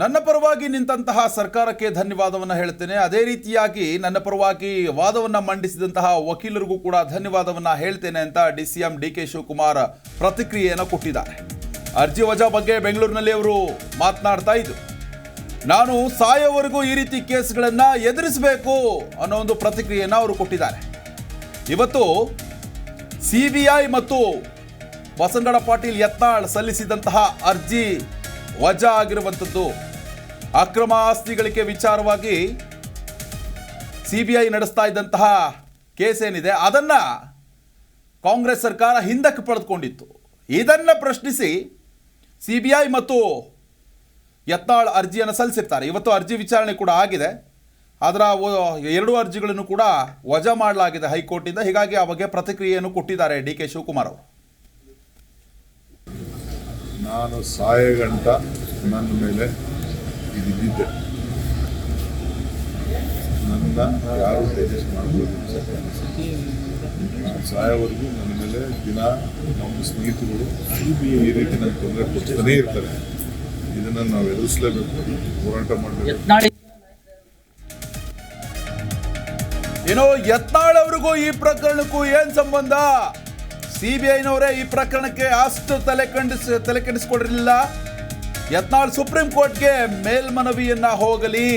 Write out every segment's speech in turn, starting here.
ನನ್ನ ಪರವಾಗಿ ನಿಂತಹ ಸರ್ಕಾರಕ್ಕೆ ಧನ್ಯವಾದವನ್ನು ಹೇಳ್ತೇನೆ. ಅದೇ ರೀತಿಯಾಗಿ ನನ್ನ ಪರವಾಗಿ ವಾದವನ್ನು ಮಂಡಿಸಿದಂತಹ ವಕೀಲರಿಗೂ ಕೂಡ ಧನ್ಯವಾದವನ್ನು ಹೇಳ್ತೇನೆ ಅಂತ D C M D K Shivakumar ಪ್ರತಿಕ್ರಿಯೆಯನ್ನು ಕೊಟ್ಟಿದ್ದಾರೆ. ಅರ್ಜಿ ವಜಾ ಬಗ್ಗೆ ಬೆಂಗಳೂರಿನಲ್ಲಿ ಅವರು ಮಾತನಾಡ್ತಾ ಇದ್ರು. ನಾನು ಸಾಯೋವರೆಗೂ ಈ ರೀತಿ ಕೇಸ್ಗಳನ್ನು ಎದುರಿಸಬೇಕು ಅನ್ನೋ ಒಂದು ಪ್ರತಿಕ್ರಿಯೆಯನ್ನು ಅವರು ಕೊಟ್ಟಿದ್ದಾರೆ. ಇವತ್ತು ಸಿ ಬಿ ಐ ಮತ್ತು ವಸಂಗಡ ಪಾಟೀಲ್ ಯತ್ನಾಳ್ ಸಲ್ಲಿಸಿದಂತಹ ಅರ್ಜಿ ವಜಾ ಆಗಿರುವಂಥದ್ದು ಅಕ್ರಮ ಆಸ್ತಿ ಗಳಿಕೆ ವಿಚಾರವಾಗಿ ಸಿ ಬಿ ನಡೆಸ್ತಾ ಇದ್ದಂತಹ ಕೇಸ್ ಏನಿದೆ, ಅದನ್ನ ಕಾಂಗ್ರೆಸ್ ಸರ್ಕಾರ ಹಿಂದಕ್ಕೆ ಪಡೆದುಕೊಂಡಿತ್ತು. ಇದನ್ನ ಪ್ರಶ್ನಿಸಿ ಸಿ ಬಿ ಐ ಮತ್ತು ಯತ್ನಾಳ್ ಅರ್ಜಿಯನ್ನು ಸಲ್ಲಿಸಿರ್ತಾರೆ. ಇವತ್ತು ಅರ್ಜಿ ವಿಚಾರಣೆ ಕೂಡ ಆಗಿದೆ. ಅದರ ಎರಡು ಅರ್ಜಿಗಳನ್ನು ಕೂಡ ವಜಾ ಮಾಡಲಾಗಿದೆ ಹೈಕೋರ್ಟಿಂದ. ಹೀಗಾಗಿ ಆ ಬಗ್ಗೆ ಪ್ರತಿಕ್ರಿಯೆಯನ್ನು ಕೊಟ್ಟಿದ್ದಾರೆ ಡಿ ಕೆ ಶಿವಕುಮಾರ್ ಅವರು. ನಾನು ಸಾಯಗಂಟ ನನ್ನ ಮೇಲೆ ಇದಿದ್ದೆ ನನ್ನ ಯಾರು ಡೈಜೆಸ್ಟ್ ಮಾಡ್ಬೋದು ನಾನು ಸಾಯೋವರೆಗೂ ನನ್ನ ಮೇಲೆ ದಿನ ನಮ್ಮ ಸ್ನೇಹಿತರು ಈ ರೀತಿ ನನ್ನ ತೊಂದರೆ ಕೊಡ್ತಾನೇ ಇರ್ತಾರೆ. ಇದನ್ನು ನಾವು ಎದುರಿಸಲೇಬೇಕು. ಹೋರಾಟ ಮಾಡಬೇಕು ಯತ್ನಾಳ್. ಏನೋ ಯತ್ನಾಳ್ ಅವರಿಗೂ ಈ ಪ್ರಕರಣಕ್ಕೂ ಏನ್ ಸಂಬಂಧ? ಸಿಬಿಐನವರೇ ಬಿ ಐನವರೇ ಈ ಪ್ರಕರಣಕ್ಕೆ ಅಷ್ಟು ತಲೆ ಕಂಡಿಸ್ ತಲೆ ಕೆಡಿಸ್ಕೊಡಿರಲಿಲ್ಲ ಯತ್ನಾಳ್ ಸುಪ್ರೀಂ ಕೋರ್ಟ್ಗೆ ಮೇಲ್ಮನವಿಯನ್ನ ಹೋಗಲಿ.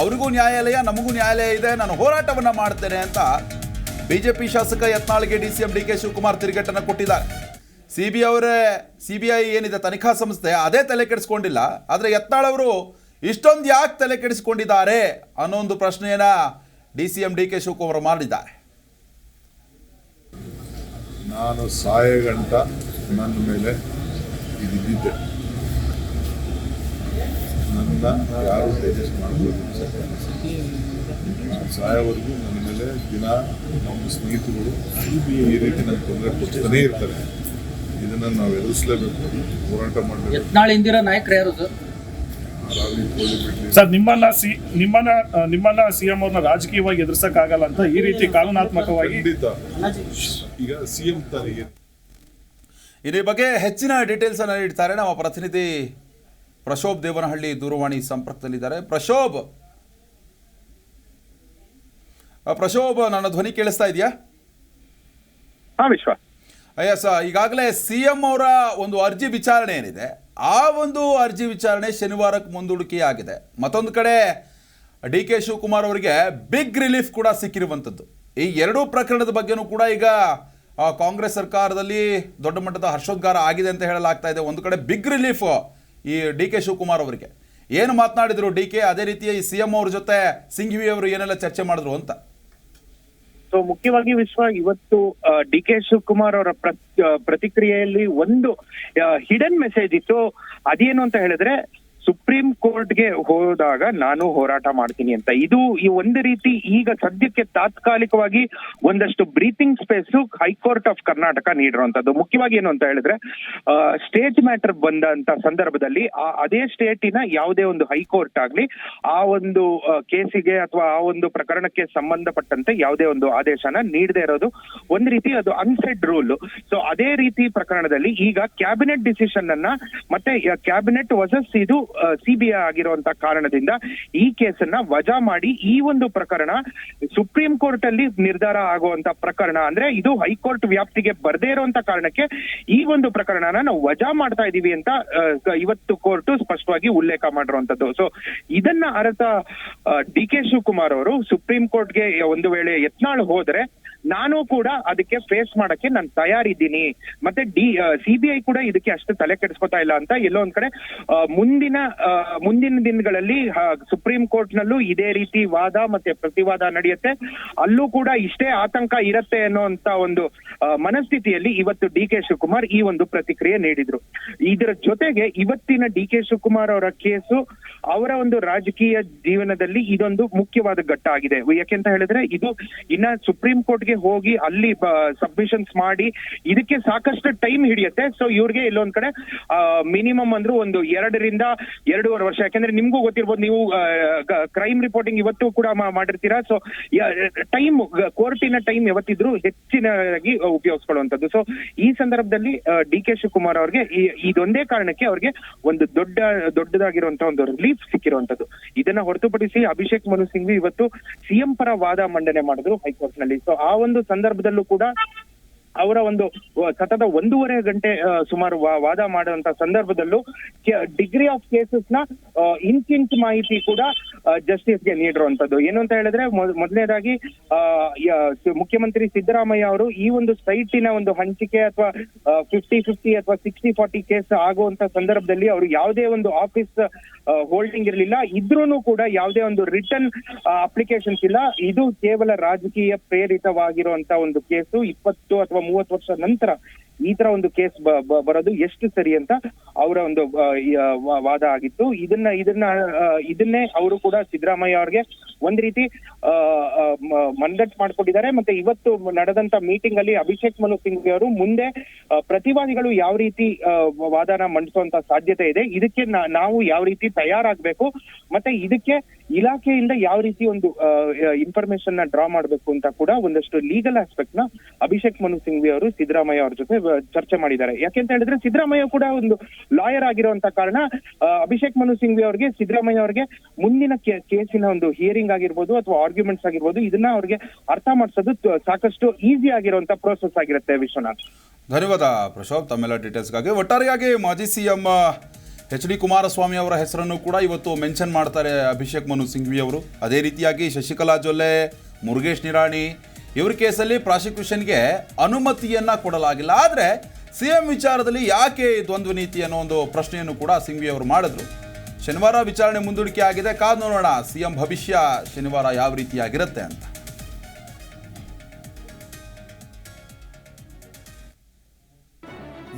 ಅವರಿಗೂ ನ್ಯಾಯಾಲಯ, ನಮಗೂ ನ್ಯಾಯಾಲಯ ಇದೆ. ನಾನು ಹೋರಾಟವನ್ನ ಮಾಡ್ತೇನೆ ಅಂತ ಬಿಜೆಪಿ ಶಾಸಕ ಯತ್ನಾಳ್ಗೆ D C M D K Shivakumar ತಿರುಗೇಟನ್ನು ಕೊಟ್ಟಿದ್ದಾರೆ. ಸಿ ಬಿ ಅವರೇ, ಸಿ ಬಿ ಐ ಏನಿದೆ, ತನಿಖಾ ಸಂಸ್ಥೆ, ಅದೇ ತಲೆ ಕೆಡಿಸ್ಕೊಂಡಿಲ್ಲ. ಆದರೆ ಯತ್ನಾಳ್ ಅವರು ಇಷ್ಟೊಂದು ಯಾಕೆ ತಲೆ ಕೆಡಿಸ್ಕೊಂಡಿದ್ದಾರೆ ಅನ್ನೋ ಒಂದು ಪ್ರಶ್ನೆಯನ್ನ D C M D K Shivakumar ಮಾಡಿದ್ದಾರೆ. ನಾನು ಸಾಯಗಂಟ ನನ್ನ ಮೇಲೆ ಇದಿದ್ದೆ ನನ್ನ ಯಾರು ಡೈಜೆಸ್ಟ್ ಮಾಡ್ಬೋದು ನಾನು ಸಾಯೋವರೆಗೂ ನನ್ನ ಮೇಲೆ ದಿನ ನಮ್ಮ ಸ್ನೇಹಿತರು ಈ ರೀತಿ ನನ್ನ ತೊಂದರೆ ಕೊಡ್ತಾನೇ ಇರ್ತಾರೆ. ಇದನ್ನು ನಾವು ಎದುರಿಸಲೇಬೇಕು. ಹೋರಾಟ ಮಾಡಬೇಕು. ನಾಳೆ ಇಂದಿರಾ ನಾಯಕರು ಯಾರು ಸರ್? ನಿಮ್ಮನ್ನ ಸಿ ನಿಮ್ಮನ್ನ ನಿಮ್ಮನ್ನ ಸಿಎಂ ಅವ್ರನ್ನ ರಾಜಕೀಯವಾಗಿ ಎದುರಿಸಕ್ಕಾಗಲ್ಲ ಅಂತ ಈ ರೀತಿ ಕಾನೂನಾತ್ಮಕವಾಗಿ ಈಗ ಸಿಎಂ ತಾನೇ ಇದ್ರ ಬಗ್ಗೆ ಹೆಚ್ಚಿನ ಡೀಟೇಲ್ಸ್ ಅನ್ನ ನೀಡ್ತಾರೆ ನಮ್ಮ ಪ್ರತಿನಿಧಿ ಪ್ರಶೋಭ್ ದೇವನಹಳ್ಳಿ ದೂರವಾಣಿ ಸಂಪರ್ಕದಲ್ಲಿದ್ದಾರೆ. ಪ್ರಶೋಭ್! ಪ್ರಶೋಭ ನನ್ನ ಧ್ವನಿ ಕೇಳಿಸ್ತಾ ಇದೆಯಾ? ಹಾ ವಿಶ್ವ. ಎಸ್ ಈಗಾಗಲೇ ಸಿ ಎಂ ಅವರ ಒಂದು ಅರ್ಜಿ ವಿಚಾರಣೆ ಏನಿದೆ ಆ ಒಂದು ಅರ್ಜಿ ವಿಚಾರಣೆ ಶನಿವಾರಕ್ಕೆ ಮುಂದೂಡಿಕೆಯಾಗಿದೆ. ಮತ್ತೊಂದು ಕಡೆ ಡಿ ಕೆ ಶಿವಕುಮಾರ್ ಅವರಿಗೆ ಬಿಗ್ ರಿಲೀಫ್ ಕೂಡ ಸಿಕ್ಕಿರುವಂಥದ್ದು. ಈ ಎರಡೂ ಪ್ರಕರಣದ ಬಗ್ಗೆನೂ ಕೂಡ ಈಗ ಕಾಂಗ್ರೆಸ್ ಸರ್ಕಾರದಲ್ಲಿ ದೊಡ್ಡ ಮಟ್ಟದ ಹರ್ಷೋದ್ಗಾರ ಆಗಿದೆ ಅಂತ ಹೇಳಲಾಗ್ತಾ ಇದೆ. ಒಂದು ಕಡೆ ಬಿಗ್ ರಿಲೀಫ್ ಈ ಡಿ ಕೆ ಶಿವಕುಮಾರ್ ಅವರಿಗೆ. ಏನು ಮಾತನಾಡಿದ್ರು ಡಿ ಕೆ, ಅದೇ ರೀತಿಯ ಈ ಸಿಎಂ ಅವ್ರ ಜೊತೆ ಸಿಂಘವಿ ಅವರು ಏನೆಲ್ಲ ಚರ್ಚೆ ಮಾಡಿದ್ರು ಅಂತ? ಸೊ ಮುಖ್ಯವಾಗಿ ವಿಶ್ವ ಇವತ್ತು ಡಿ ಕೆ ಶಿವಕುಮಾರ್ ಅವರ ಪ್ರ- ಪ್ರತಿಕ್ರಿಯೆಯಲ್ಲಿ ಒಂದು ಹಿಡನ್ ಮೆಸೇಜ್ ಇತ್ತು. ಅದೇನು ಅಂತ ಹೇಳಿದ್ರೆ ಸುಪ್ರೀಂ ಕೋರ್ಟ್ಗೆ ಹೋದಾಗ ನಾನು ಹೋರಾಟ ಮಾಡ್ತೀನಿ ಅಂತ. ಇದು ಈ ಒಂದು ರೀತಿ ಈಗ ಸದ್ಯಕ್ಕೆ ತಾತ್ಕಾಲಿಕವಾಗಿ ಒಂದಷ್ಟು breathing space high court of Karnataka ನೀಡಿರುವಂತದ್ದು ಮುಖ್ಯವಾಗಿ ಏನು ಅಂತ ಹೇಳಿದ್ರೆ ಸ್ಟೇಟ್ ಮ್ಯಾಟರ್ ಬಂದಂತ ಸಂದರ್ಭದಲ್ಲಿ ಆ- ಅದೇ ಸ್ಟೇಟಿನ ಯಾವುದೇ ಒಂದು ಹೈಕೋರ್ಟ್ ಆಗ್ಲಿ, ಆ ಒಂದು ಕೇಸಿಗೆ ಅಥವಾ ಆ ಒಂದು ಪ್ರಕರಣಕ್ಕೆ ಸಂಬಂಧಪಟ್ಟಂತೆ ಯಾವುದೇ ಒಂದು ಆದೇಶನ ನೀಡದೇ ಇರೋದು ಒಂದ್ ರೀತಿ ಅದು ಅನ್ಸೆಡ್ ರೂಲ್ ಸೊ ಅದೇ ರೀತಿ ಪ್ರಕರಣದಲ್ಲಿ ಈಗ ಕ್ಯಾಬಿನೆಟ್ ಡಿಸಿಷನ್ ಅನ್ನ ಮತ್ತೆ ಕ್ಯಾಬಿನೆಟ್ ವಸಸ್ ಇದು ಸಿಬಿಐ ಆಗಿರುವಂತ ಕಾರಣದಿಂದ ಈ ಕೇಸನ್ನ ವಜಾ ಮಾಡಿ ಈ ಒಂದು ಪ್ರಕರಣ ಸುಪ್ರೀಂ ಕೋರ್ಟ್ ಅಲ್ಲಿ ನಿರ್ಧಾರ ಆಗುವಂತ ಪ್ರಕರಣ. ಅಂದ್ರೆ ಇದು ಹೈಕೋರ್ಟ್ ವ್ಯಾಪ್ತಿಗೆ ಬರದೇ ಇರುವಂತ ಕಾರಣಕ್ಕೆ ಈ ಒಂದು ಪ್ರಕರಣನ ನಾವು ವಜಾ ಮಾಡ್ತಾ ಇದೀವಿ ಅಂತ ಇವತ್ತು ಕೋರ್ಟ್ ಸ್ಪಷ್ಟವಾಗಿ ಉಲ್ಲೇಖ ಮಾಡಿರುವಂತದ್ದು. ಸೊ ಇದನ್ನ ಅರ್ಥ ಡಿ ಕೆ ಶಿವಕುಮಾರ್ ಅವರು ಸುಪ್ರೀಂ ಕೋರ್ಟ್ಗೆ ಒಂದು ವೇಳೆ ಯತ್ನಾಳು ಹೋದ್ರೆ ನಾನು ಕೂಡ ಅದಕ್ಕೆ ಫೇಸ್ ಮಾಡಕ್ಕೆ ನಾನು ತಯಾರಿದ್ದೀನಿ. ಮತ್ತೆ ಡಿ ಸಿಬಿಐ ಕೂಡ ಇದಕ್ಕೆ ಅಷ್ಟು ತಲೆ ಕೆಡಿಸ್ಕೊತಾ ಇಲ್ಲ ಅಂತ ಎಲ್ಲೋ ಒಂದ್ ಕಡೆ ಮುಂದಿನ ಮುಂದಿನ ದಿನಗಳಲ್ಲಿ ಸುಪ್ರೀಂ ಕೋರ್ಟ್ ನಲ್ಲೂ ಇದೇ ರೀತಿ ವಾದ ಮತ್ತೆ ಪ್ರತಿವಾದ ನಡೆಯುತ್ತೆ. ಅಲ್ಲೂ ಕೂಡ ಇಷ್ಟೇ ಆತಂಕ ಇರತ್ತೆ ಅನ್ನೋಂತ ಒಂದು ಮನಸ್ಥಿತಿಯಲ್ಲಿ ಇವತ್ತು ಡಿ ಕೆ ಶಿವಕುಮಾರ್ ಈ ಒಂದು ಪ್ರತಿಕ್ರಿಯೆ ನೀಡಿದ್ರು. ಇದರ ಜೊತೆಗೆ ಇವತ್ತಿನ ಡಿ ಕೆ ಶಿವಕುಮಾರ್ ಅವರ ಕೇಸು ಅವರ ಒಂದು ರಾಜಕೀಯ ಜೀವನದಲ್ಲಿ ಇದೊಂದು ಮುಖ್ಯವಾದ ಘಟ್ಟ ಆಗಿದೆ. ಯಾಕೆಂತ ಹೇಳಿದ್ರೆ ಇದು ಇನ್ನ ಸುಪ್ರೀಂ ಕೋರ್ಟ್ಗೆ ಹೋಗಿ ಅಲ್ಲಿ ಸಬ್ಮಿಷನ್ಸ್ ಮಾಡಿ ಇದಕ್ಕೆ ಸಾಕಷ್ಟು ಟೈಮ್ ಹಿಡಿಯುತ್ತೆ. ಸೊ ಇವ್ರಿಗೆ ಇಲ್ಲೊಂದ್ ಕಡೆ ಮಿನಿಮಮ್ ಅಂದ್ರೂ ಒಂದು ಎರಡರಿಂದ ಎರಡೂವರೆ ವರ್ಷ. ಯಾಕಂದ್ರೆ ನಿಮ್ಗೂ ಗೊತ್ತಿರ್ಬೋದು, ನೀವು ಕ್ರೈಮ್ ರಿಪೋರ್ಟಿಂಗ್ ಇವತ್ತು ಕೂಡ ಮಾಡಿರ್ತೀರಾ. ಸೊ ಟೈಮ್ ಕೋರ್ಟಿನ ಟೈಮ್ ಯಾವತ್ತಿದ್ರು ಹೆಚ್ಚಿನಾಗಿ ಉಪಯೋಗಿಸ್ಕೊಳ್ಳುವಂಥದ್ದು. ಸೊ ಈ ಸಂದರ್ಭದಲ್ಲಿ ಡಿ ಕೆ ಶಿವಕುಮಾರ್ ಅವ್ರಿಗೆ ಇದೊಂದೇ ಕಾರಣಕ್ಕೆ ಅವ್ರಿಗೆ ಒಂದು ದೊಡ್ಡ ದೊಡ್ಡದಾಗಿರುವಂತಹ ಒಂದು ರಿಲೀಫ್ ಸಿಕ್ಕಿರುವಂತದ್ದು ಇದನ್ನ ಹೊರತುಪಡಿಸಿ ಅಭಿಷೇಕ್ ಮನು ಸಿಂಘ್ವಿ ಇವತ್ತು ಸಿಎಂ ಪರ ವಾದ ಮಂಡನೆ ಮಾಡಿದ್ರು ಹೈಕೋರ್ಟ್ನಲ್ಲಿ ಸೊ ಆ ಒಂದು ಸಂದರ್ಭದಲ್ಲೂ ಕೂಡ ಅವರ ಒಂದು ಸತತ ಒಂದೂವರೆ ಗಂಟೆ ಸುಮಾರು ವಾದ ಮಾಡುವಂತ ಸಂದರ್ಭದಲ್ಲೂ ಡಿಗ್ರಿ ಆಫ್ ಕೇಸಸ್ನ ಇಂಚಿಂಚ್ ಮಾಹಿತಿ ಕೂಡ ಜಸ್ಟಿಸ್ಗೆ ನೀಡಿರುವಂತದ್ದು. ಏನು ಅಂತ ಹೇಳಿದ್ರೆ ಮೊದ್- ಮೊದಲನೇದಾಗಿ ಮುಖ್ಯಮಂತ್ರಿ ಸಿದ್ದರಾಮಯ್ಯ ಅವರು ಈ ಒಂದು ಸೈಟಿನ ಒಂದು ಹಂಚಿಕೆ ಅಥವಾ ಫಿಫ್ಟಿ ಫಿಫ್ಟಿ ಅಥವಾ ಸಿಕ್ಸ್ಟಿ ಫಾರ್ಟಿ ಕೇಸ್ ಆಗುವಂತ ಸಂದರ್ಭದಲ್ಲಿ ಅವರು ಯಾವುದೇ ಒಂದು ಆಫೀಸ್ ಹೋಲ್ಡಿಂಗ್ ಇರಲಿಲ್ಲ. ಇದ್ರೂ ಕೂಡ ಯಾವುದೇ ಒಂದು ರಿಟರ್ನ್ ಅಪ್ಲಿಕೇಶನ್ಸ್ ಇಲ್ಲ. ಇದು ಕೇವಲ ರಾಜಕೀಯ ಪ್ರೇರಿತವಾಗಿರುವಂತ ಒಂದು ಕೇಸು. ಇಪ್ಪತ್ತು ಅಥವಾ ಮೂವತ್ತು ವರ್ಷ ನಂತರ ಈ ತರ ಒಂದು ಕೇಸ್ ಬರೋದು ಎಷ್ಟು ಸರಿ ಅಂತ ಅವರ ಒಂದು ವಾದ ಆಗಿತ್ತು. ಇದನ್ನ ಇದನ್ನ ಇದನ್ನೇ ಅವರು ಕೂಡ ಸಿದ್ದರಾಮಯ್ಯ ಅವ್ರಿಗೆ ಒಂದ್ ರೀತಿ ಆ, ಮಾಡ್ಕೊಂಡಿದ್ದಾರೆ. ಮತ್ತೆ ಇವತ್ತು ನಡೆದಂತ ಮೀಟಿಂಗ್ ಅಲ್ಲಿ ಅಭಿಷೇಕ್ ಮನು ಸಿಂಘ್ವಿ ಅವರು ಮುಂದೆ ಪ್ರತಿವಾದಿಗಳು ಯಾವ ರೀತಿ ವಾದನ ಮಂಡಿಸುವಂತ ಸಾಧ್ಯತೆ ಇದೆ ಇದಕ್ಕೆ ನಾವು ಯಾವ ರೀತಿ ತಯಾರಾಗ್ಬೇಕು ಮತ್ತೆ ಇದಕ್ಕೆ ಇಲಾಖೆಯಿಂದ ಯಾವ ರೀತಿ ಒಂದು ಇನ್ಫಾರ್ಮೇಶನ್ನ ಡ್ರಾ ಮಾಡಬೇಕು ಅಂತ ಕೂಡ ಒಂದಷ್ಟು ಲೀಗಲ್ ಆಸ್ಪೆಕ್ಟ್ನ ಅಭಿಷೇಕ್ ಮನು ಸಿಂಘ್ವಿ ಅವರು ಸಿದ್ದರಾಮಯ್ಯ ಅವ್ರ ಜೊತೆ ಚರ್ಚೆ ಮಾಡಿದ್ದಾರೆ. ಯಾಕೆಂತ ಹೇಳಿದ್ರೆ ಸಿದ್ದರಾಮಯ್ಯ ಕೂಡ ಒಂದು ಲಾಯರ್ ಆಗಿರುವಂತ ಕಾರಣ ಅಭಿಷೇಕ್ ಮನು ಸಿಂಘ್ವಿ ಅವರಿಗೆ, ಸಿದ್ದರಾಮಯ್ಯ ಅವರಿಗೆ ಮುಂದಿನ ಕೇಸಿನ ಒಂದು ಹಿಯರಿಂಗ್ ಆಗಿರ್ಬೋದು ಅಥವಾ ಆರ್ಗ್ಯುಮೆಂಟ್ಸ್ ಆಗಿರ್ಬೋದು ಇದನ್ನ ಅವ್ರಿಗೆ ಅರ್ಥ ಮಾಡಿಸೋದು ಸಾಕಷ್ಟು ಈಸಿ ಆಗಿರುವಂತ ಪ್ರೋಸೆಸ್ ಆಗಿರುತ್ತೆ ವಿಶ್ವನಾಥ್. ಧನ್ಯವಾದ ಪ್ರಶೋಭ್, ತಮ್ಮೆಲ್ಲ ಡೀಟೇಲ್ಸ್ಗಾಗಿ ಒಟ್ಟಾರೆಯಾಗಿ ಮಾಜಿ C M H D Kumaraswamy ಅವರ ಹೆಸರನ್ನು ಕೂಡ ಇವತ್ತು ಮೆನ್ಷನ್ ಮಾಡ್ತಾರೆ ಅಭಿಷೇಕ್ ಮನು ಸಿಂಘ್ವಿ ಅವರು. ಅದೇ ರೀತಿಯಾಗಿ ಶಶಿಕಲಾ ಜೊಲ್ಲೆ, ಮುರುಗೇಶ್ ನಿರಾಣಿ, ಇವ್ರ ಕೇಸಲ್ಲಿ ಪ್ರಾಸಿಕ್ಯೂಷನ್ಗೆ ಅನುಮತಿಯನ್ನ ಕೊಡಲಾಗಿಲ್ಲ. ಆದರೆ ಸಿ ಎಂ ವಿಚಾರದಲ್ಲಿ ಯಾಕೆ ದ್ವಂದ್ವ ನೀತಿ ಅನ್ನೋ ಒಂದು ಪ್ರಶ್ನೆಯನ್ನು ಕೂಡ ಸಿಂಘ್ವಿ ಅವರು ಮಾಡಿದ್ರು. ಶನಿವಾರ ವಿಚಾರಣೆ ಮುಂದೂಡಿಕೆ ಆಗಿದೆ. ಕಾದು ನೋಡೋಣ, ಸಿ ಎಂ ಭವಿಷ್ಯ ಶನಿವಾರ ಯಾವ ರೀತಿಯಾಗಿರುತ್ತೆ ಅಂತ.